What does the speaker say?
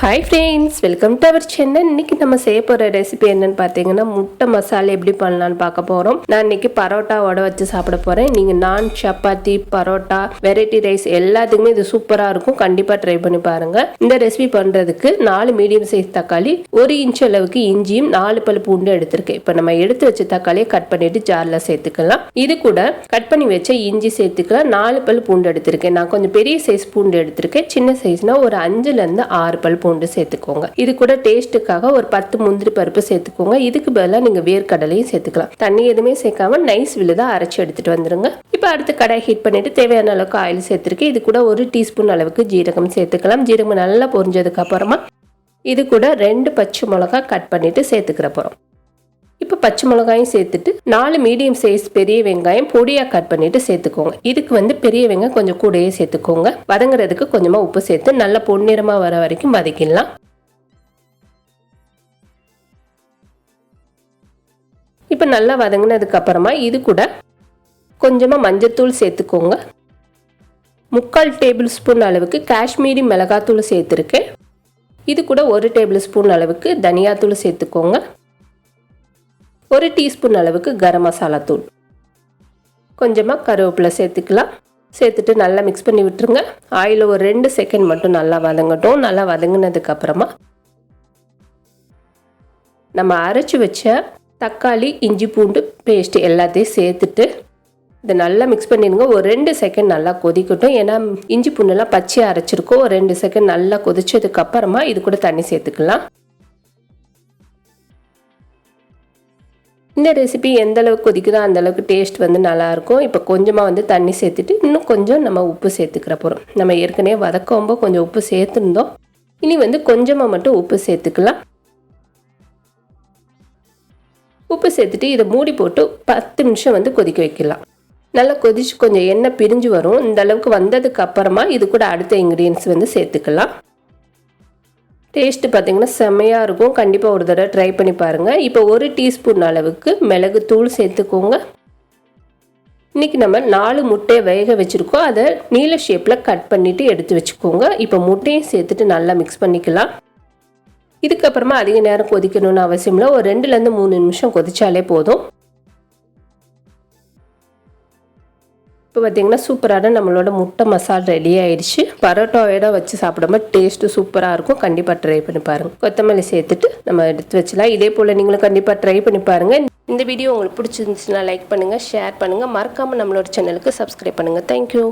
Hi friends welcome to our Chennai இன்னைக்கு நம்ம செய்ய போகிற ரெசிபி என்னன்னு பார்த்தீங்கன்னா முட்டை மசாலா எப்படி பண்ணலான்னு பார்க்க போகிறோம் நான் இன்னைக்கு பரோட்டாவோட வச்சு சாப்பிட போகிறேன் நீங்கள் நான் சப்பாத்தி பரோட்டா வெரைட்டி ரைஸ் எல்லாத்துக்குமே இது சூப்பராக இருக்கும். கண்டிப்பாக ட்ரை பண்ணி பாருங்கள் இந்த ரெசிபி பண்ணுறதுக்கு நாலு மீடியம் சைஸ் தக்காளி ஒரு இன்ச் அளவுக்கு இஞ்சியும் நாலு பல் பூண்டு எடுத்திருக்கேன். இப்போ நம்ம எடுத்து வச்ச தக்காளியை கட் பண்ணிட்டு ஜாரில் சேர்த்துக்கலாம். இது கூட கட் பண்ணி வச்ச இஞ்சி சேர்த்துக்கலாம். நாலு பல் பூண்டு எடுத்திருக்கேன். நான் கொஞ்சம் பெரிய சைஸ் பூண்டு எடுத்திருக்கேன். சின்ன சைஸ்னால் ஒரு அஞ்சுலேருந்து ஆறு பல் பூண்டு சேர்த்துக்கோங்க. இது கூட டேஸ்ட்டுக்காக ஒரு பத்து முந்திரி பருப்பு சேர்த்துக்கோங்க. இதுக்கு பதிலாக நீங்கள் வேர்க்கடலையும் சேர்த்துக்கலாம். தண்ணி எதுவுமே சேர்க்காம நைஸ் விழுதாக அரைச்சி எடுத்துட்டு வந்துருங்க. இப்போ அடுத்து கடாய் ஹீட் பண்ணிட்டு தேவையான அளவுக்கு ஆயில் சேர்த்துருக்கேன். இது கூட ஒரு டீஸ்பூன் அளவுக்கு ஜீரகம் சேர்த்துக்கலாம். ஜீரகம் நல்லா பொரிஞ்சதுக்கு அப்புறமா இது கூட ரெண்டு பச்சை மிளகா கட் பண்ணிட்டு சேர்த்துக்கிற போகிறோம் இப்போ பச்சை மிளகாயும் சேர்த்துட்டு நாலு மீடியம் சைஸ் பெரிய வெங்காயம் பொடியாக கட் பண்ணிட்டு சேர்த்துக்கோங்க. இதுக்கு வந்து பெரிய வெங்காயம் கொஞ்சம் கூடையே சேர்த்துக்கோங்க. வதங்குறதுக்கு கொஞ்சமாக உப்பு சேர்த்து நல்லா பொன்னிறமாக வர வரைக்கும் வதக்கிடலாம். இப்போ நல்லா வதங்கினதுக்கு அப்புறமா இது கூட கொஞ்சமாக மஞ்சத்தூள் சேர்த்துக்கோங்க. முக்கால் டேபிள் ஸ்பூன் அளவுக்கு காஷ்மீரி மிளகாத்தூள் சேர்த்துருக்கேன். இது கூட ஒரு டேபிள் ஸ்பூன் அளவுக்கு தனியாத்தூள் சேர்த்துக்கோங்க. ஒரு டீஸ்பூன் அளவுக்கு கரம் மசாலா தூள். கொஞ்சமாக கருவேப்பிலை சேர்த்துக்கலாம். சேர்த்துட்டு நல்லா மிக்ஸ் பண்ணி விட்டுருங்க. ஆயில் ஒரு ரெண்டு செகண்ட் மட்டும் நல்லா வதங்கட்டும். நல்லா வதங்கினதுக்கப்புறமா நம்ம அரைச்சி வச்ச தக்காளி இஞ்சி பூண்டு பேஸ்ட் எல்லாத்தையும் சேர்த்துட்டு இதை நல்லா மிக்ஸ் பண்ணிடுங்க. ஒரு ரெண்டு செகண்ட் நல்லா கொதிக்கட்டும். ஏன்னா இஞ்சி பூண்டுலாம் பச்சையாக அரைச்சிருக்கோம். ஒரு ரெண்டு செகண்ட் நல்லா கொதிச்சதுக்கு அப்புறமா இது கூட தண்ணி சேர்த்துக்கலாம். இந்த ரெசிபி எந்த அளவுக்கு கொதிக்குதோ அந்தளவுக்கு டேஸ்ட் வந்து நல்லாயிருக்கும். இப்போ கொஞ்சமாக வந்து தண்ணி சேர்த்துட்டு இன்னும் கொஞ்சம் நம்ம உப்பு சேர்த்துக்கிற போகிறோம் நம்ம ஏற்கனவே வதக்கும்போ கொஞ்சம் உப்பு சேர்த்துருந்தோம். இனி வந்து கொஞ்சமாக மட்டும் உப்பு சேர்த்துக்கலாம். உப்பு சேர்த்துட்டு இதை மூடி போட்டு பத்து நிமிஷம் வந்து கொதிக்க வைக்கலாம். நல்லா கொதிச்சு கொஞ்சம் எண்ணெய் பிரிஞ்சு வரும். இந்த அளவுக்கு வந்ததுக்கு அப்புறமா இது கூட அடுத்த இன்க்ரீடியன்ஸ் வந்து சேர்த்துக்கலாம். டேஸ்ட்டு பார்த்தீங்கன்னா செம்மையாக இருக்கும். கண்டிப்பாக ஒரு தடவை ட்ரை பண்ணி பாருங்கள் இப்போ ஒரு டீஸ்பூன் அளவுக்கு மிளகு தூள் சேர்த்துக்கோங்க. இன்றைக்கி நம்ம நாலு முட்டையை வேக வச்சுருக்கோம். அதை நீல ஷேப்பில் கட் பண்ணிவிட்டு எடுத்து வச்சுக்கோங்க. இப்போ முட்டையும் சேர்த்துட்டு நல்லா மிக்ஸ் பண்ணிக்கலாம். இதுக்கப்புறமா அதிக நேரம் கொதிக்கணும்னு அவசியம் இல்லை. ஒரு ரெண்டுலேருந்து மூணு நிமிஷம் கொதித்தாலே போதும். இப்போ பார்த்தீங்கன்னா சூப்பரான நம்மளோட முட்டை மசால் ரெடி ஆயிடுச்சு. பரோட்டாவோட வச்சு சாப்பிடும்போது டேஸ்ட்டு சூப்பராக இருக்கும். கண்டிப்பாக ட்ரை பண்ணி பாருங்கள் கொத்தமல்லி சேர்த்துட்டு நம்ம எடுத்து வச்சலாம் இதே போல் நீங்களும் கண்டிப்பாக ட்ரை பண்ணி பாருங்கள் இந்த வீடியோ உங்களுக்கு பிடிச்சிருந்துச்சுன்னா லைக் பண்ணுங்கள் ஷேர் பண்ணுங்கள் மறக்காமல் நம்மளோட சேனலுக்கு சப்ஸ்கிரைப் பண்ணுங்கள் தேங்க்யூ